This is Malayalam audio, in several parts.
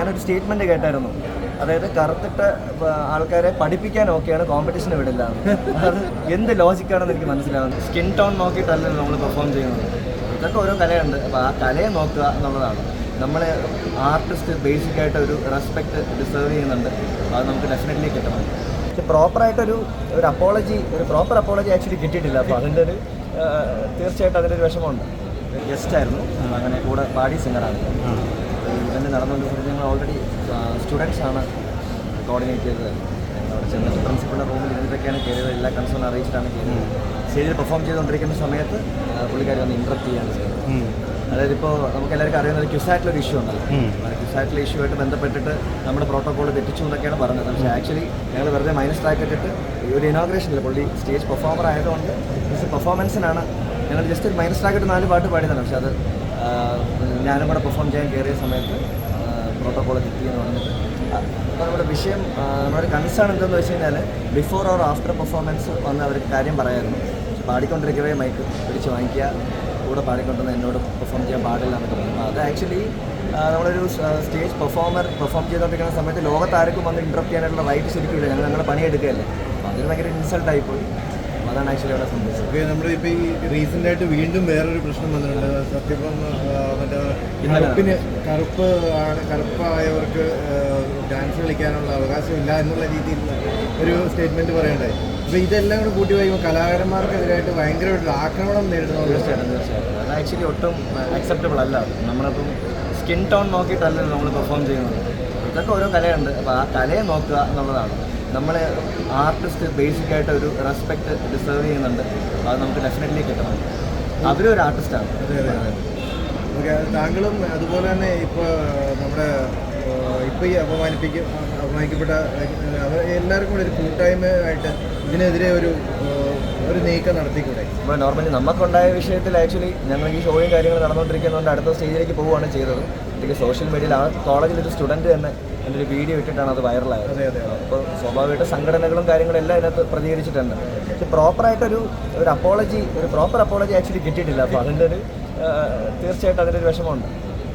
ഞാനൊരു സ്റ്റേറ്റ്മെന്റ് കേട്ടായിരുന്നു. അതായത് കറുത്തിട്ട ആൾക്കാരെ പഠിപ്പിക്കാൻ ഓക്കെയാണ് കോമ്പറ്റീഷന് വിടില്ല. അത് എന്ത് ലോജിക്കാണെന്ന് എനിക്ക് മനസ്സിലാവുന്നത് സ്കിൻ ടോൺ നോക്കിയിട്ടല്ല നമ്മൾ പെർഫോം ചെയ്യുന്നത്. ഇതൊക്കെ ഓരോ കലയുണ്ട്. അപ്പോൾ ആ കലയെ നോക്കുക എന്നുള്ളതാണ്. നമ്മൾ ആർട്ടിസ്റ്റ് ബേസിക് ആയിട്ട് ഒരു റെസ്പെക്ട് ഡിസേർവ് ചെയ്യുന്നുണ്ട്. അത് നമുക്ക് ഡെഫിനറ്റ്ലി കിട്ടണം. പക്ഷെ പ്രോപ്പറായിട്ടൊരു ഒരു അപ്പോളജി ഒരു പ്രോപ്പർ അപ്പോളജി ആക്ച്വലി കിട്ടിയിട്ടില്ല. അപ്പോൾ അതിന്റെ ഒരു തീർച്ചയായിട്ടും അതിന്റെ ഒരു വിഷമമുണ്ട്. ഗസ്റ്റ് ആയിരുന്നു. അങ്ങനെ കൂടെ പാടി സിംഗറാണ് ഇവന്റ് നടന്നുകൊണ്ടിരിക്കുന്നത് ഞങ്ങൾ ഓൾറെഡി സ്റ്റുഡൻസ് ആണ് കോർഡിനേറ്റ് ചെയ്തത്. അവിടെ ചെന്നിട്ട് പ്രിൻസിപ്പളിന്റെ റൂമിൽ ഇരുന്നിട്ടൊക്കെയാണ് കയറിയത് എല്ലാ കൺസേൺ അറിയിച്ചിട്ടാണ് കയറിയത് സ്റ്റേജിൽ പെർഫോം ചെയ്തുകൊണ്ടിരിക്കുന്ന സമയത്ത് പുള്ളിക്കാർ വന്ന് ഇൻട്രപ്റ്റ് ചെയ്യാണ് ചെയ്തത്. അതായത് ഇപ്പോൾ നമുക്ക് എല്ലാവർക്കും അറിയുന്ന ഒരു ക്യുസാറ്റിലൊരു ഇഷ്യൂ ഉണ്ടല്ലോ ക്യുസാറ്റിലെ ഇഷ്യൂ ആയിട്ട് ബന്ധപ്പെട്ടിട്ട് നമ്മുടെ പ്രോട്ടോകോൾ തെറ്റിച്ചു എന്നൊക്കെയാണ് പറഞ്ഞത്. പക്ഷേ ആക്ച്വലി ഞങ്ങൾ വെറുതെ മൈനസ് ട്രാക്ക് ഇട്ടിട്ട് ഈ ഒരു ഇനോഗ്രേഷനിൽ പുള്ളി സ്റ്റേജ് പെർഫോമർ ആയതുകൊണ്ട് പെർഫോമൻസിനാണ് ഞങ്ങൾ ജസ്റ്റ് ഒരു മൈനസ് ട്രാക്ക് ഇട്ട് നാല് പാട്ട് പാടിയതാണ്. പക്ഷേ അത് ഞാനും കൂടെ പെർഫോം ചെയ്യാൻ കയറിയ സമയത്ത് പ്രോട്ടോകോൾ കിട്ടി എന്ന് പറഞ്ഞിട്ട് അപ്പോൾ നമ്മുടെ വിഷയം നമ്മുടെ കൺസേൺ എന്തെന്ന് വെച്ച് കഴിഞ്ഞാൽ ബിഫോർ ഓർ ആഫ്റ്റർ പെർഫോമൻസ് വന്ന് അവർക്ക് കാര്യം പറയായിരുന്നു. പാടിക്കൊണ്ടിരിക്കവേ മൈക്ക് പിടിച്ച് വാങ്ങിക്കുക കൂടെ പാടിക്കൊണ്ടെന്ന് എന്നോട് പെർഫോം ചെയ്യാൻ പാടില്ല എന്നൊക്കെ പറഞ്ഞു. അത് ആക്ച്വലി നമ്മളൊരു സ്റ്റേജ് പെർഫോമർ പെർഫോം ചെയ്തുകൊണ്ടിരിക്കുന്ന സമയത്ത് ലോകത്താർക്കും വന്ന് ഇൻട്രപ്റ്റ് ചെയ്യാനുള്ള റൈറ്റ് ഇല്ല. ഞങ്ങൾ ഞങ്ങളുടെ പണിയെടുക്കുകയല്ലേ. അപ്പോൾ അതിന് ഭയങ്കര ഇൻസൾട്ടായി പോയി അപ്പോൾ അതാണ് ആക്ച്വലി അവിടെ സംഭവിച്ചത്. നമ്മുടെ ഇപ്പൊ ഈ റീസെന്റ് ആയിട്ട് വീണ്ടും വേറൊരു പ്രശ്നം വന്നിട്ടുണ്ട്. സത്യപ്പം മറ്റേ. കറുപ്പിന് കറുപ്പ് ആണ് കറുപ്പായവർക്ക് ഡാൻസ് കളിക്കാനുള്ള അവകാശമില്ല എന്നുള്ള രീതിയിൽ ഒരു സ്റ്റേറ്റ്മെന്റ് പറയണ്ടായി അപ്പൊ ഇതെല്ലാം കൂടെ കൂട്ടി വയ്ക്കുമ്പോൾ കലാകാരന്മാർക്കെതിരായിട്ട് ഭയങ്കരമായിട്ടുള്ള ആക്രമണം നേരിടുന്ന തീർച്ചയായിട്ടും തീർച്ചയായിട്ടും. അത് ആക്ച്വലി ഒട്ടും അക്സെപ്റ്റബിൾ അല്ല. നമ്മളിപ്പം സ്കിൻ ടോൺ നോക്കിയിട്ടല്ല നമ്മൾ പെർഫോം ചെയ്യുന്നത്. ഇതൊക്കെ ഓരോ കലയുണ്ട്. അപ്പോൾ ആ കലയെ നോക്കുക എന്നുള്ളതാണ്. നമ്മൾ ആർട്ടിസ്റ്റ് ബേസിക് ആയിട്ട് ഒരു റെസ്പെക്ട് ഡിസേർവ് ചെയ്യുന്നുണ്ട്. അത് നമുക്ക് ഡെഫിനറ്റ്ലി കിട്ടണം. അവരും ഒരു ആർട്ടിസ്റ്റാണ് താങ്കളും അതുപോലെ തന്നെ ഇപ്പോൾ നമ്മുടെ ഇപ്പോൾ ഈ അപമാനിപ്പിക്കും അപമാനിക്കപ്പെട്ട എല്ലാവർക്കും കൂടെ ഒരു കൂട്ടായ്മ ആയിട്ട് ഇതിനെതിരെ ഒരു ഒരു നീക്കം നടത്തിക്കൂടെ? ഇപ്പോൾ നോർമലി നമുക്കുണ്ടായ വിഷയത്തിൽ ആക്ച്വലി ഞങ്ങൾ ഈ ഷോയും കാര്യങ്ങളും നടന്നുകൊണ്ടിരിക്കുന്നതുകൊണ്ട് അടുത്ത സ്റ്റേജിലേക്ക് പോവുകയാണ് ചെയ്തത്. എനിക്ക് സോഷ്യൽ മീഡിയയിൽ ആ കോളേജിൽ ഒരു സ്റ്റുഡന്റ് തന്നെ എന്റെ ഒരു വീഡിയോ ഇട്ടിട്ടാണ് അത് വൈറലായത് അതെ അതെ അപ്പോൾ സ്വാഭാവികമായിട്ട് സംഘടനകളും കാര്യങ്ങളും എല്ലാം അതിനകത്ത് പ്രതികരിച്ചിട്ടുണ്ട്. പക്ഷെ പ്രോപ്പറായിട്ടൊരു ഒരു അപ്പോളജി ഒരു പ്രോപ്പർ അപ്പോളജി ആക്ച്വലി കിട്ടിയിട്ടില്ല. അപ്പോൾ അതിന്റെ ഒരു തീർച്ചയായിട്ടും അതിന്റെ ഒരു വിഷമമുണ്ട്.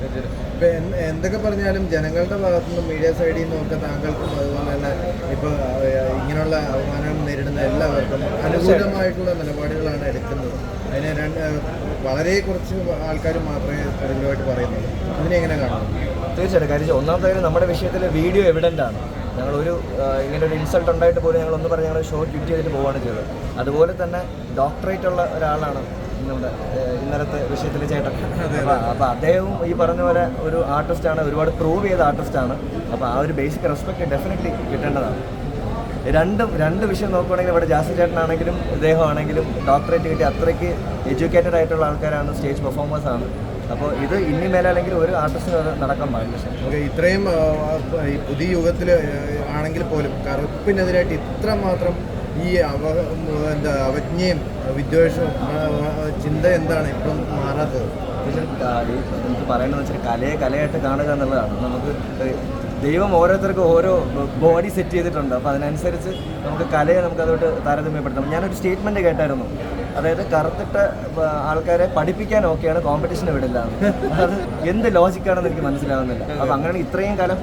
ഇപ്പം എന്ത് എന്തൊക്കെ പറഞ്ഞാലും ജനങ്ങളുടെ ഭാഗത്തു നിന്നും മീഡിയ സൈഡിൽ നിന്നും ഒക്കെ താങ്കൾക്കും അതുപോലെ തന്നെ ഇപ്പൊ ഇങ്ങനെയുള്ള അവമാനങ്ങൾ നേരിടുന്ന എല്ലാവർക്കും അനുകൂലമായിട്ടുള്ള നിലപാടുകളാണ് എടുക്കുന്നത്. അതിനെ രണ്ട് വളരെ കുറച്ച് ആൾക്കാർ മാത്രമേ തെളിവായിട്ട് പറയുന്നുള്ളൂ. അതിനെ എങ്ങനെ കാണുന്നു തീർച്ചയായിട്ടും. കാര്യം ഒന്നാമത്തെ കാര്യം നമ്മുടെ വിഷയത്തിൽ വീഡിയോ എവിഡന്റ് ആണ്. ഞങ്ങൾ ഒരു ഇങ്ങനെ ഒരു ഇൻസൾട്ട് ഉണ്ടായിട്ട് പോലും ഞങ്ങൾ ഒന്ന് പറഞ്ഞ് ഞങ്ങൾ ഷോ ട്വിറ്റ് ചെയ്തിട്ട് പോവുകയാണ് ചെയ്തത്. അതുപോലെ തന്നെ ഡോക്ടറേറ്റ് ഉള്ള ഒരാളാണ് നമ്മുടെ ഇന്നലത്തെ വിഷയത്തിലെ ചേട്ടൻ. അപ്പോൾ അദ്ദേഹവും ഈ പറഞ്ഞ പോലെ ഒരു ആർട്ടിസ്റ്റാണ് ഒരുപാട് പ്രൂവ് ചെയ്ത ആർട്ടിസ്റ്റാണ് അപ്പോൾ ആ ഒരു ബേസിക് റെസ്പെക്ട് ഡെഫിനറ്റ്ലി കിട്ടേണ്ടതാണ്. രണ്ടും രണ്ട് വിഷയം നോക്കുകയാണെങ്കിൽ ഇവിടെ ജാസി ചേട്ടനാണെങ്കിലും ഇദ്ദേഹമാണെങ്കിലും ഡോക്ടറേറ്റ് കിട്ടി അത്രയ്ക്ക് എഡ്യൂക്കേറ്റഡ് ആയിട്ടുള്ള ആൾക്കാരാണ് സ്റ്റേജ് പെർഫോമേഴ്സ് ആണ്. അപ്പോൾ ഇത് ഇനി മേലെ അല്ലെങ്കിൽ ഒരു ആർട്ടിസ്റ്റിന് അത് നടക്കാൻ പാടില്ല. ഓക്കെ ഇത്രയും ഈ പുതിയ യുഗത്തിൽ ആണെങ്കിൽ പോലും കറുപ്പിനെതിരായിട്ട് ഇത്ര മാത്രം ഈ അവ എന്താ അവജ്ഞയും വിദ്വേഷവും ചിന്ത എന്താണ് ഇപ്പം മാറാത്തത്? ഈ നമുക്ക് പറയേണ്ടതെന്ന് വെച്ചാൽ കലയെ കലയായിട്ട് കാണുക എന്നുള്ളതാണ്. നമുക്ക് ദൈവം ഓരോരുത്തർക്കും ഓരോ ബോഡി സെറ്റ് ചെയ്തിട്ടുണ്ട്. അപ്പോൾ അതിനനുസരിച്ച് നമുക്ക് കലയെ നമുക്ക് അതോട്ട് താരതമ്യപ്പെടുത്തണം ഞാനൊരു സ്റ്റേറ്റ്മെന്റ് കേട്ടായിരുന്നു. അതായത് കറുത്തിട്ട ആൾക്കാരെ പഠിപ്പിക്കാൻ ഓക്കെയാണ് കോമ്പറ്റീഷന് വിടില്ല. അത് എന്ത് ലോജിക്കാണെന്ന് എനിക്ക് മനസ്സിലാവുന്നില്ല. അപ്പോൾ അങ്ങനെ ഇത്രയും കാലം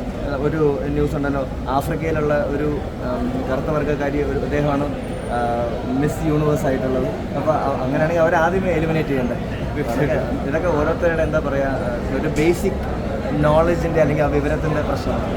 ഒരു ന്യൂസ് ഉണ്ടല്ലോ. ആഫ്രിക്കയിലുള്ള ഒരു കറുത്ത വർഗക്കാരി ഒരു അദ്ദേഹമാണ് മിസ് യൂണിവേഴ്സ് ആയിട്ടുള്ളത്. അപ്പോൾ അങ്ങനെയാണെങ്കിൽ അവർ ആദ്യമേ എലിമിനേറ്റ് ചെയ്യേണ്ടത് ഇതൊക്കെ ഓരോരുത്തരുടെ എന്താ പറയുക ഒരു ബേസിക് നോളജിന്റെ അല്ലെങ്കിൽ ആ വിവരത്തിന്റെ പ്രശ്നമാണ്.